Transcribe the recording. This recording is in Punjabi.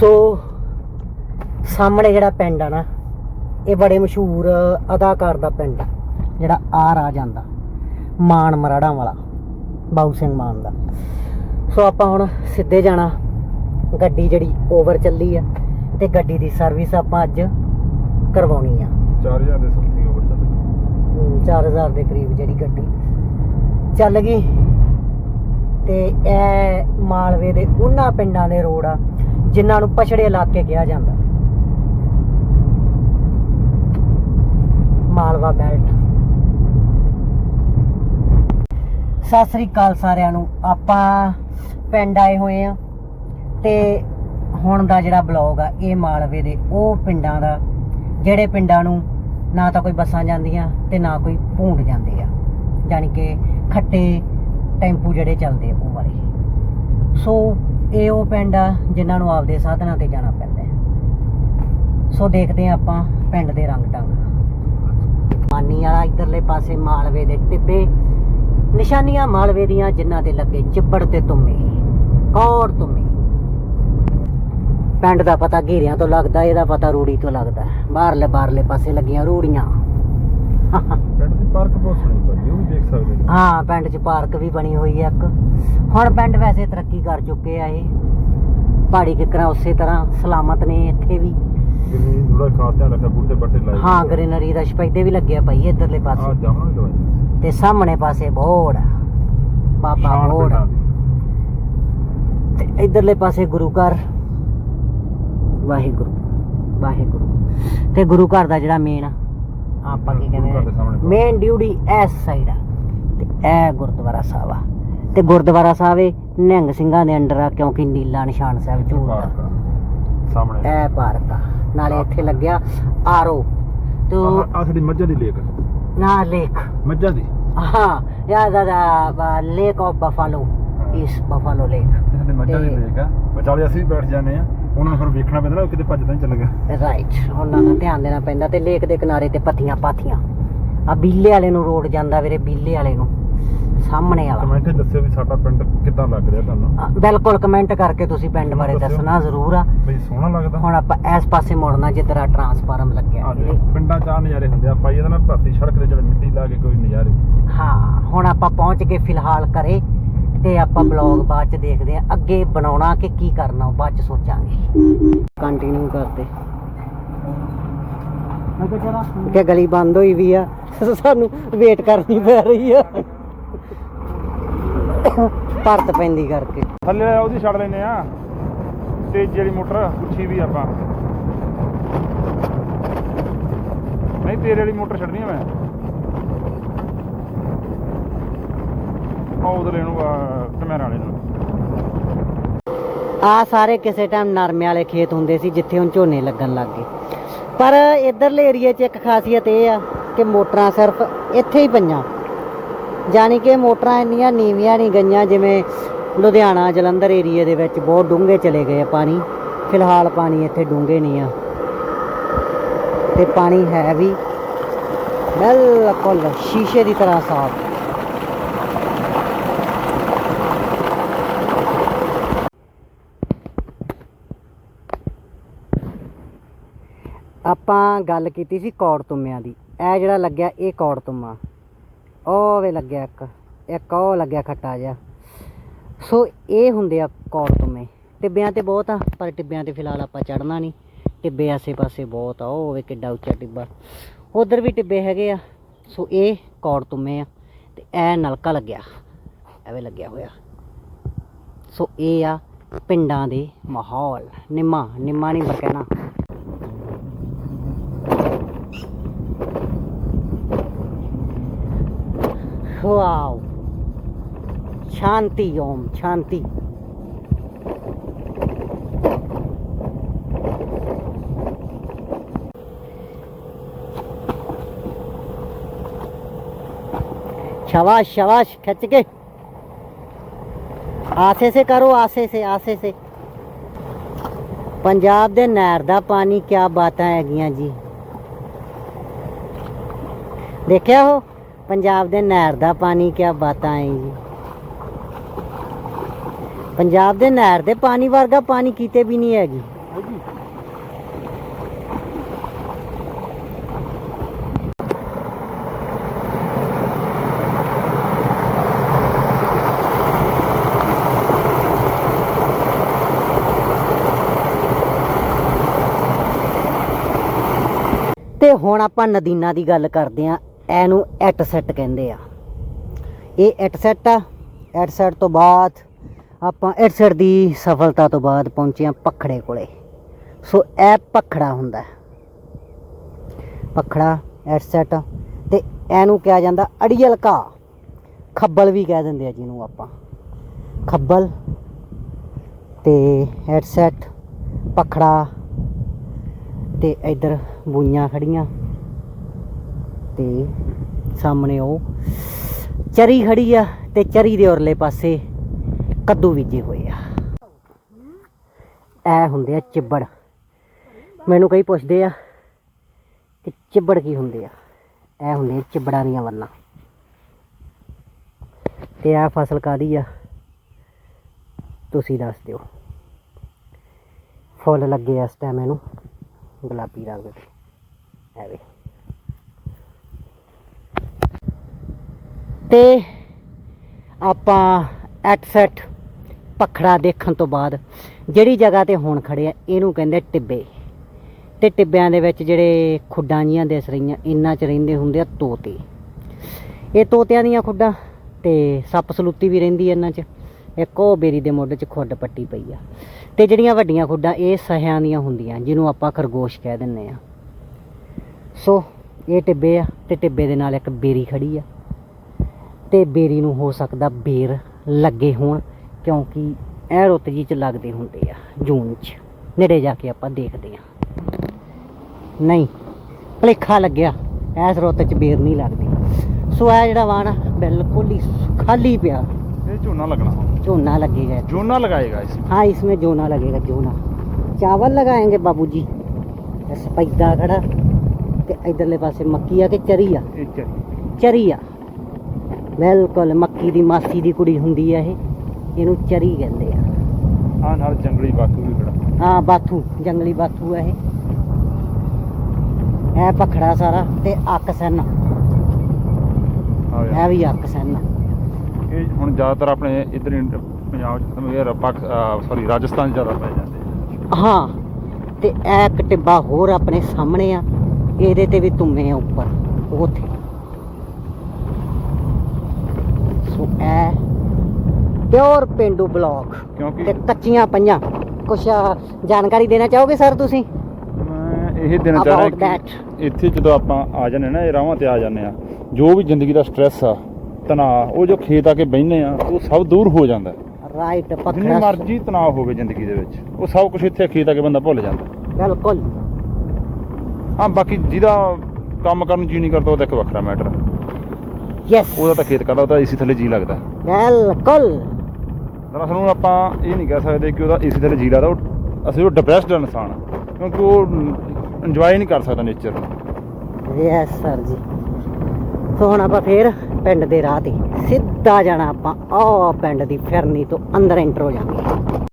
ਸੋ ਸਾਹਮਣੇ ਜਿਹੜਾ ਪਿੰਡ ਆ ਨਾ ਇਹ ਬੜੇ ਮਸ਼ਹੂਰ ਅਦਾਕਾਰ ਦਾ ਪਿੰਡ ਆ ਜਿਹੜਾ ਆ ਰਾ ਜਾਂਦਾ ਮਾਨ ਮਰਾੜਾ ਵਾਲਾ ਬਾਊ ਸਿੰਘ ਮਾਨ ਦਾ। ਸੋ ਆਪਾਂ ਹੁਣ ਸਿੱਧੇ ਜਾਣਾ ਗੱਡੀ ਜਿਹੜੀ ਓਵਰ ਚੱਲੀ ਆ ਤੇ ਗੱਡੀ ਦੀ ਸਰਵਿਸ ਆਪਾਂ ਅੱਜ ਕਰਵਾਉਣੀ ਆ। 4000 ਦੇ ਸਮਥਿੰਗ ਓਵਰ ਚੱਲ ਹਮ, 4000 ਦੇ ਕਰੀਬ ਜਿਹੜੀ ਗੱਡੀ ਚੱਲ ਗਈ। ਤੇ ਇਹ ਮਾਲਵੇ ਦੇ ਉਹਨਾਂ ਪਿੰਡਾਂ ਦੇ ਰੋਡ ਆ ਜਿਨ੍ਹਾਂ ਨੂੰ ਪਛੜੇ ਇਲਾਕੇ ਕਿਹਾ ਜਾਂਦਾ। ਮਾਲਵਾ ਬੈਲਟ। ਸਤਿ ਸ੍ਰੀ ਅਕਾਲ ਸਾਰਿਆਂ ਨੂੰ। ਆਪਾਂ ਪਿੰਡ ਆਏ ਹੋਏ ਆ ਤੇ ਹੁਣ ਦਾ ਜਿਹੜਾ ਬਲੌਗ ਆ, ਇਹ ਮਾਲਵੇ ਦੇ ਉਹ ਪਿੰਡਾਂ ਦਾ, ਜਿਹੜੇ ਪਿੰਡਾਂ ਨੂੰ ਨਾ ਤਾਂ ਕੋਈ ਬੱਸਾਂ ਜਾਂਦੀਆਂ ਤੇ ਨਾ ਕੋਈ ਭੂੰਡ ਜਾਂਦੇ ਆ। ਯਾਨੀ ਕਿ ਖੱਟੇ ਟੈਂਪੂ ਜਿਹੜੇ ਚੱਲਦੇ ਆ ਉਹ ਵਾਲੇ। ਸੋ ਇਹ ਉਹ ਪਿੰਡ ਆ ਜਿਨ੍ਹਾਂ ਨੂੰ ਆਪਦੇ ਸਾਧਨਾਂ ਤੇ ਜਾਣਾ ਪੈਂਦਾ ਹੈ। ਸੋ ਦੇਖਦੇ ਆ ਆਪਾਂ ਪਿੰਡ ਦੇ ਰੰਗ ਢੰਗ। ਮਾਨੀ ਵਾਲਾ ਇਧਰਲੇ ਪਾਸੇ ਮਾਲਵੇ ਦੇ ਟਿੱਬੇ, ਨਿਸ਼ਾਨੀਆਂ ਮਾਲਵੇ ਦੀਆਂ ਜਿਨ੍ਹਾਂ ਤੇ ਲੱਗੇ ਚਿੱਬੜ ਤੇ ਤੁੰਮੇ ਕੌਰ ਤੁੰਮੇ ਪਿੰਡ ਦਾ ਪਤਾ ਘੇਰਿਆਂ ਤੋਂ ਲੱਗਦਾ, ਇਹਦਾ ਪਤਾ ਰੂੜੀ ਤੋਂ ਲੱਗਦਾ ਬਾਹਰਲੇ ਬਾਹਰਲੇ ਪਾਸੇ ਲੱਗੀਆਂ ਰੂੜੀਆਂ। ਪਾਰਕ ਬਹੁਤ ਸੋਹਣੀ ਬਣੀ ਉਹ ਵੀ ਦੇਖ ਸਕਦੇ ਨੇ ਹਾਂ ਪਿੰਡ 'ਚ ਪਾਰਕ ਵੀ ਬਣੀ ਹੋਈ ਹੈ ਇੱਕ। ਹੁਣ ਪਿੰਡ ਵੈਸੇ ਤਰੱਕੀ ਕਰ ਚੁੱਕੇ ਆ ਇਹ। ਪਹਾੜੀ ਕਿਕਰਾਂ ਉਸੇ ਤਰ੍ਹਾਂ ਸਲਾਮਤ ਨੇ ਇੱਥੇ ਵੀ। ਜਿੰਨੀ ਥੋੜਾ ਖਾਸ ਧਿਆਨ ਰੱਖਿਆ ਬੂਟੇ ਬੱਟੇ ਲਾਏ ਹਾਂ ਗ੍ਰੀਨਰੀ ਦਾ ਸਪੈਦੇ ਵੀ ਲੱਗਿਆ ਪਈ ਇਧਰਲੇ ਆ ਪਾਸੇ ਜਾਵਾਂਗੇ ਦਵਾਈ ਤੇ ਸਾਹਮਣੇ ਪਾਸੇ ਬੋੜ ਬਾਬਾ ਸ਼ਾਨ ਬੋੜ ਤੇ ਇਧਰਲੇ ਪਾਸੇ ਗੁਰੂ ਘਰ। ਵਾਹਿਗੁਰੂ ਵਾਹਿਗੁਰੂ। ਤੇ ਗੁਰੂ ਘਰ ਦਾ ਜਿਹੜਾ ਮੇਨ ਆਪਾਂ ਕੀ ਕਹਿੰਦੇ ਮੇਨ ਡਿਊਟੀ ਇਸ ਸਾਈਡ ਆ ਤੇ ਇਹ ਗੁਰਦੁਆਰਾ ਸਾਹਿਬ ਆ। ਤੇ ਗੁਰਦੁਆਰਾ ਸਾਹਿਬ ਇਹ ਨਿਹੰਗ ਸਿੰਘਾਂ ਦੇ ਅੰਡਰ ਆ ਕਿਉਂਕਿ ਨੀਲਾ ਨਿਸ਼ਾਨ ਸਾਹਿਬ ਝੂਲਦਾ। ਸਾਹਮਣੇ। ਇਹ ਪਾਰਕ ਆ। ਨਾਲੇ ਇੱਥੇ ਲੱਗਿਆ ਆਰੋ। ਤੇ ਆ ਸਾਡੀ ਮੱਝਾਂ ਦੀ ਲੇਕ ਨਾ ਲੇਕ ਮੱਝਾਂ ਦੀ? ਹਾਂ ਯਾ ਦਾ ਲੇਕ ਆਫ ਬਫਾਲੋ ਇਸ ਬਫਾਲੋ ਲੇਕ ਸਾਡੀ ਮੱਝਾਂ ਦੀ ਲੇਕ ਆ। ਵਿਚਾਲੇ ਅਸੀਂ ਬੈਠ ਜਾਂਦੇ ਆ ਉਹਨਾਂ ਨੂੰ ਫਿਰ ਵੇਖਣਾ ਪੈਂਦਾ ਨਾ ਉਹ ਕਿਤੇ ਭੱਜ ਤਾਂ ਨਹੀਂ ਚੱਲ ਗਿਆ। ਰਾਈਟ ਉਹਨਾਂ ਦਾ ਧਿਆਨ ਦੇਣਾ ਪੈਂਦਾ ਤੇ ਲੇਕ ਦੇ ਕਿਨਾਰੇ ਤੇ ਪੱਥੀਆਂ ਪਾਥੀਆਂ। ਆ ਬੀਲੇ ਵਾਲੇ ਨੂੰ ਰੋਡ ਜਾਂਦਾ ਵੀਰੇ ਬੀਲੇ ਵਾਲੇ ਨੂੰ। ਸਾਹਮਣੇ ਵਾਲਾ। ਕਮੈਂਟ ਦੱਸਿਓ ਵੀ ਸਾਡਾ ਪਿੰਡ ਕਿੱਦਾਂ ਲੱਗ ਰਿਹਾ ਤੁਹਾਨੂੰ। ਬਿਲਕੁਲ ਕਮੈਂਟ ਕਰਕੇ ਤੁਸੀਂ ਪਿੰਡ ਬਾਰੇ ਦੱਸਿਓ। ਦੱਸਣਾ ਜ਼ਰੂਰ ਆ। ਬਈ ਸੋਹਣਾ ਲੱਗਦਾ। ਹੁਣ ਆਪਾਂ ਇਸ ਪਾਸੇ ਮੁੜਨਾ ਜਿੱਧਰ ਆ ਟਰਾਂਸਫਾਰਮ ਲੱਗਿਆ ਆ ਵੀਰੇ। ਦੇਖੋ, ਪਿੰਡਾਂ ਚ ਨਜ਼ਾਰੇ ਹੁੰਦੇ ਆ। ਆਪਾਂ ਇਹਦਾ ਨਾ ਭਰਤੀ ਸੜਕ ਦੇ ਜਿਹੜੇ ਮਿੱਟੀ ਲਾ ਕੇ ਕੋਈ ਨਜ਼ਾਰੇ। ਹਾਂ ਹੁਣ ਆਪਾਂ ਪਹੁੰਚ ਗਏ ਫਿਲਹਾਲ ਘਰੇ। ਤੇ ਆਪਾਂ ਬਲੌਗ ਬਾਅਦ ਚ ਦੇਖਦੇ ਆ ਅੱਗੇ ਬਣਾਉਣਾ ਕਿ ਕੀ ਕਰਨਾ ਬਾਅਦ ਚ ਸੋਚਾਂਗੇ। ਕੰਟੀਨਿਊ ਕਰਦੇ। ਕਿ ਗਲੀ ਬੰਦ ਹੋਈ ਵੀ ਆ? ਸਾਨੂੰ ਵੇਟ ਕਰਨੀ ਪੈ ਰਹੀ ਆ। ਭਰਤ ਪੈਂਦੀ ਕਰਕੇ। ਥੱਲੇ ਉਹਦੀ ਛੱਡ ਲੈਨੇ ਆ। ਤੇ ਜਿਹੜੀ ਮੋਟਰ, ਪੁੱਛੀ ਵੀ ਆਪਾਂ। ਨਹੀਂ, ਤੇਰੇ ਵਾਲੀ ਮੋਟਰ ਛੱਡਣੀ ਆ ਮੈਂ। ਉਹ ਉਧਰ ਇਹਨੂੰ ਵਾਲੇ ਨੂੰ। ਆ ਸਾਰੇ ਕਿਸੇ ਟਾਈਮ ਨਰਮੇ ਵਾਲੇ ਖੇਤ ਹੁੰਦੇ ਸੀ, ਜਿੱਥੇ ਹੁਣ ਝੋਨੇ ਲੱਗਣ ਲੱਗ ਗਏ। ਪਰ ਇਧਰਲੇ ਏਰੀਆ 'ਚ ਇੱਕ ਖਾਸੀਅਤ ਇਹ ਆ ਕਿ ਮੋਟਰਾਂ ਸਿਰਫ ਇੱਥੇ ਹੀ ਪਈਆਂ। ਜਾਣੀ ਕਿ ਮੋਟਰਾਂ ਇੰਨੀਆਂ ਨੀਵੀਆਂ ਨਹੀਂ ਗਈਆਂ, ਜਿਵੇਂ ਲੁਧਿਆਣਾ, ਜਲੰਧਰ ਏਰੀਆ ਦੇ ਵਿੱਚ ਬਹੁਤ ਡੂੰਘੇ ਚਲੇ ਗਏ ਪਾਣੀ। ਫਿਲਹਾਲ ਪਾਣੀ ਇੱਥੇ ਡੂੰਘੇ ਨਹੀਂ ਆ। ਤੇ ਪਾਣੀ ਹੈ ਵੀ ਬਿਲਕੁਲ ਸ਼ੀਸ਼ੇ ਦੀ ਤਰ੍ਹਾਂ ਸਾਫ਼। ਆਪਾਂ ਗੱਲ ਕੀਤੀ ਸੀ ਕੌੜ ਤੁੰਮਿਆਂ ਦੀ। ਇਹ ਜਿਹੜਾ ਲੱਗਿਆ, ਇਹ ਕੌੜ ਤੁੰਮਾ। ਉਹ ਵੇ ਲੱਗਿਆ ਇੱਕ ਇੱਕ ਉਹ ਲੱਗਿਆ ਖੱਟਾ ਜਿਹਾ। ਸੋ ਇਹ ਹੁੰਦੇ ਆ ਕੌੜ ਤੁੰਮੇ। ਟਿੱਬਿਆਂ ਤੇ ਬਹੁਤ ਆ, ਪਰ ਟਿੱਬਿਆਂ ਤੇ ਫਿਲਹਾਲ ਆਪਾਂ ਚੜਨਾ ਨਹੀਂ। ਟਿੱਬੇ ਆਸੇ ਪਾਸੇ ਬਹੁਤ ਆ, ਉਹ ਵੇ ਕਿੱਡਾ ਉੱਚਾ ਟਿੱਬਾ। ਉਧਰ ਵੀ ਟਿੱਬੇ ਹੈਗੇ ਆ। ਸੋ ਇਹ ਕੌੜ ਤੁੰਮੇ ਆ, ਤੇ ਇਹ ਨਲਕਾ ਲੱਗਿਆ। ਐਵੇਂ ਲੱਗਿਆ ਹੋਇਆ। ਸੋ ਇਹ ਆ ਪਿੰਡਾਂ ਦੇ ਮਾਹੌਲ। ਨਿੰਮਾ ਨਿੰਮਾ ਨਹੀਂ ਕਹਿਣਾ। ਵਾਓ ਸ਼ਾਂਤੀ ਓਮ ਸ਼ਾਂਤੀ शाबाश शाबाश खिंच के ਆਸੇ ਸੇ ਕਰੋ ਆਸੇ ਸੇ ਆਸੇ ਸੇ ਪੰਜਾਬ ਦੇ ਨਹਿਰ ਦਾ ਪਾਣੀ ਕਿਆ ਬਾਤਾਂ ਹੈਗੀਆਂ ਜੀ ਦੇਖਿਆ ਹੋ ਪੰਜਾਬ ਦੇ ਨਹਿਰ ਦਾ ਪਾਣੀ, ਕਿਆ ਬਾਤਾਂ ਹੈ ਜੀ। ਪੰਜਾਬ ਦੇ ਨਹਿਰ ਦੇ ਪਾਣੀ ਵਰਗਾ ਪਾਣੀ ਕੀਤੇ ਵੀ ਨਹੀਂ ਹੈਗੀ। ਤੇ ਹੁਣ ਆਪਾਂ ਨਦੀਨਾ ਦੀ ਗੱਲ ਕਰਦੇ ਆ। ਇਹਨੂੰ ਐਟ ਸੈਟ ਕਹਿੰਦੇ ਆ। ਇਹ ਐਟ ਸੈਟ ਆ। ਐਟ ਸੈਟ ਤੋਂ ਬਾਅਦ ਆਪਾਂ ਐਟ ਸੈਟ ਦੀ ਸਫਲਤਾ ਤੋਂ ਬਾਅਦ ਪਹੁੰਚੇ ਆ ਪਖੜੇ ਕੋਲੇ। ਸੋ ਇਹ ਪਖੜਾ ਹੁੰਦਾ। ਹੈ। ਪਖੜਾ ਐਟ ਸੈਟ ਤੇ ਇਹਨੂੰ ਕਿਹਾ ਜਾਂਦਾ ਅੜੀਅਲ ਘਾ ਖੱਬਲ ਵੀ ਕਹਿ ਦਿੰਦੇ ਆ ਜਿਹਨੂੰ ਆਪਾਂ। ਖੱਬਲ ਤੇ ਐਟ ਸੈਟ ਪਖੜਾ ਤੇ ਇੱਧਰ ਬੂਈਆਂ ਖੜੀਆਂ। ਤੇ ਸਾਹਮਣੇ ਉਹ ਚਰੀ ਖੜੀ ਆ ਤੇ ਚਰੀ ਦੇ ਉਰਲੇ ਪਾਸੇ ਕੱਦੂ ਬੀਜੇ ਹੋਏ ਆ। ਇਹ ਹੁੰਦੇ ਆ ਚਿੱਬੜ। ਮੈਨੂੰ ਕਈ ਪੁੱਛਦੇ ਆ ਕਿ ਚਿੱਬੜ ਕੀ ਹੁੰਦੇ ਆ? ਇਹ ਹੁੰਦੇ ਆ ਚਿੱਬੜਾਂ ਦੀਆਂ ਵੱਲਾਂ ਤੇ ਆ ਫਸਲ ਕਾਦੀ ਆ? ਤੁਸੀਂ ਦੱਸ ਦਿਓ। ਫੁੱਲ ਲੱਗੇ ਆ ਇਸ ਟਾਈਮ ਇਹਨੂੰ ਗੁਲਾਬੀ ਰੰਗ ਦੇ। ਐਵੇਂ ਤੇ ਆਪਾਂ ਐਟ ਸੈਟ ਪਖੜਾ ਦੇਖਣ ਤੋਂ ਬਾਅਦ ਜਿਹੜੀ ਜਗ੍ਹਾ ਤੇ ਹੁਣ ਖੜੇ ਆ, ਇਹਨੂੰ ਕਹਿੰਦੇ ਟਿੱਬੇ। ਤੇ ਟਿੱਬਿਆਂ ਦੇ ਵਿੱਚ ਜਿਹੜੇ ਖੁੱਡਾਂ ਜੀਆਂ ਦਿਸ ਰਹੀਆਂ ਇਹਨਾਂ 'ਚ ਰਹਿੰਦੇ ਹੁੰਦੇ ਆ ਤੋਤੇ। ਇਹ ਤੋਤਿਆਂ ਦੀਆਂ ਖੁੱਡਾਂ ਤੇ ਸੱਪ ਸਲੂਤੀ ਵੀ ਰਹਿੰਦੀ ਇਹਨਾਂ 'ਚ। ਇੱਕ ਉਹ ਬੇਰੀ ਦੇ ਮੁੱਢ 'ਚ ਖੁੱਡ ਪੱਟੀ ਪਈ ਆ। ਤੇ ਜਿਹੜੀਆਂ ਵੱਡੀਆਂ ਖੁੱਡਾਂ, ਇਹ ਸਹਿਆਂ ਦੀਆਂ ਹੁੰਦੀਆਂ, ਜਿਹਨੂੰ ਆਪਾਂ ਖਰਗੋਸ਼ ਕਹਿ ਦਿੰਨੇ ਆ। ਸੋ, ਇਹ ਟਿੱਬੇ ਆ ਤੇ ਟਿੱਬੇ ਦੇ ਨਾਲ ਇੱਕ ਬੇਰੀ ਖੜੀ ਆ। ਤੇ ਬੇਰੀ ਨੂੰ ਹੋ ਸਕਦਾ ਬੇਰ ਲੱਗੇ ਹੋਣ ਕਿਉਂਕਿ ਇਹ ਰੁੱਤ ਜੀ ਚ ਲੱਗਦੇ ਹੁੰਦੇ ਆ ਜੂਨ ਚ। ਨੇੜੇ ਜਾ ਕੇ ਆਪਾਂ ਦੇਖਦੇ ਆ ਨਹੀਂ ਭਲੇਖਾ ਲੱਗਿਆ ਇਸ ਰੁੱਤ ਚ ਬੇਰ ਨਹੀਂ ਲੱਗਦੀ। ਸੋ ਆ ਜਿਹੜਾ ਵਾਣ ਬਿਲਕੁਲ ਹੀ ਖਾਲੀ ਪਿਆ। ਇਹ ਝੋਨਾ ਲੱਗਣਾ। ਝੋਨਾ ਲੱਗੇਗਾ। ਝੋਨਾ ਲਗਾਏਗਾ ਇਸ ਹਾਂ ਇਸ ਵਿੱਚ ਝੋਨਾ ਲੱਗੇਗਾ ਝੋਨਾ ਚਾਵਲ ਲਗਾਏਗੇ ਬਾਬੂ ਜੀ। ਸਪੈਦਾ ਖੜਾ ਤੇ ਇਧਰਲੇ ਪਾਸੇ ਮੱਕੀ ਆ ਤੇ ਚਰੀ ਆ? ਚਰੀ ਆ। ਬਿਲਕੁਲ ਮੱਕੀ ਦੀ ਮਾਸੀ ਦੀ ਕੁੜੀ ਹੁੰਦੀ ਆ ਇਹ। ਇਹਨੂੰ ਚਰੀ ਕਹਿੰਦੇ ਆ। ਆ ਨਾਲ ਜੰਗਲੀ ਬਾਤੂ ਵੀ ਖੜਾ ਹਾਂ ਬਾਥੂ ਜੰਗਲੀ ਬਾਥੂ ਆ ਇਹ। ਇਹ ਪਖੜਾ ਸਾਰਾ ਤੇ ਅੱਕ ਸਨ। ਆ ਇਹ ਵੀ ਅੱਕ ਸਨ। ਇਹ ਹੁਣ ਜ਼ਿਆਦਾਤਰ ਆਪਣੇ ਇਧਰ ਪੰਜਾਬ ਚ ਖਤਮ ਇਹ ਪਾਕ ਸੌਰੀ ਰਾਜਸਥਾਨ 'ਚ ਜ਼ਿਆਦਾ ਪੈ ਜਾਂਦੇ ਆ। ਹਾਂ ਤੇ ਇਹ ਇੱਕ ਟਿੱਬਾ ਹੋਰ ਆਪਣੇ ਸਾਹਮਣੇ ਆ। ਇਹਦੇ ਤੇ ਵੀ ਤੁੰਮੇ ਆ ਉੱਪਰ ਉਥੇ। ਇਹ ਪਿਓਰ ਪਿੰਡੂ ਬਲੌਕ। ਤੇ ਕਿਉਂਕਿ ਕੱਚੀਆਂ ਪਈਆਂ। ਕੁਛ ਜਾਣਕਾਰੀ ਦੇਣਾ ਚਾਹੋਗੇ ਸਰ ਤੁਸੀਂ? ਮੈਂ ਇਹ ਦੇਣਾ ਚਾਹ About ਰਿਹਾ ਕਿ ਇੱਥੇ ਜਦੋਂ ਆਪਾਂ ਆ ਜਾਂਦੇ ਨਾ ਇਹ ਰਾਵਾਂ ਤੇ ਆ ਜਾਂਦੇ ਆ ਜੋ ਵੀ ਜ਼ਿੰਦਗੀ ਦਾ ਸਟ੍ਰੈਸ ਆ ਤਣਾਅ ਉਹ ਜੋ ਖੇਤ ਆ ਕੇ ਬਹਿਨੇ ਆ ਉਹ ਸਭ ਦੂਰ ਹੋ ਜਾਂਦਾ। ਰਾਈਟ ਜਿੰਨੀ ਮਰਜ਼ੀ ਤਣਾਅ ਹੋਵੇ ਜ਼ਿੰਦਗੀ ਦੇ ਵਿੱਚ ਉਹ ਸਭ ਕੁਝ ਇੱਥੇ ਖੇਤ ਆ ਕੇ ਬੰਦਾ ਭੁੱਲ ਜਾਂਦਾ। ਬਿਲਕੁਲ। ਹਾਂ ਬਾਕੀ ਜਿਹਦਾ ਕੰਮ ਕਰਨ ਨੂੰ ਜੀ ਨਹੀਂ ਕਰਦਾ ਉਹਦਾ ਇੱਕ ਵੱਖਰਾ ਮੈਟਰ ਯੈਸ ਉਹਦਾ ਤਾਂ ਖੇਤ ਕਰਦਾ ਉਹਦਾ ਏਸੀ ਥੱਲੇ ਜੀ ਲੱਗਦਾ। ਬਿਲਕੁਲ। ਦਰਅਸਲ ਨੂੰ ਆਪਾਂ ਇਹ ਨਹੀਂ ਕਹਿ ਸਕਦੇ ਕਿ ਉਹਦਾ ਏਸੀ ਥੱਲੇ ਜੀ ਲੱਗਦਾ ਉਹ ਅਸੀਂ ਉਹ ਡਿਪਰੈਸਡ ਇਨਸਾਨ ਆ। ਕਿਉਂਕਿ ਉਹ ਇੰਜੋਏ ਨਹੀਂ ਕਰ ਸਕਦਾ ਨੇਚਰ ਨੂੰ। ਯੈਸ ਸਰ ਜੀ। ਸੋ ਹੁਣ ਆਪਾਂ ਫੇਰ ਪਿੰਡ ਦੇ ਰਾਹ ਤੇ ਸਿੱਧਾ ਜਾਣਾ ਆਪਾਂ ਆਹ ਪਿੰਡ ਦੀ ਫਿਰਨੀ ਤੋਂ ਅੰਦਰ ਐਂਟਰ ਹੋ ਜਾਵਾਂਗੇ।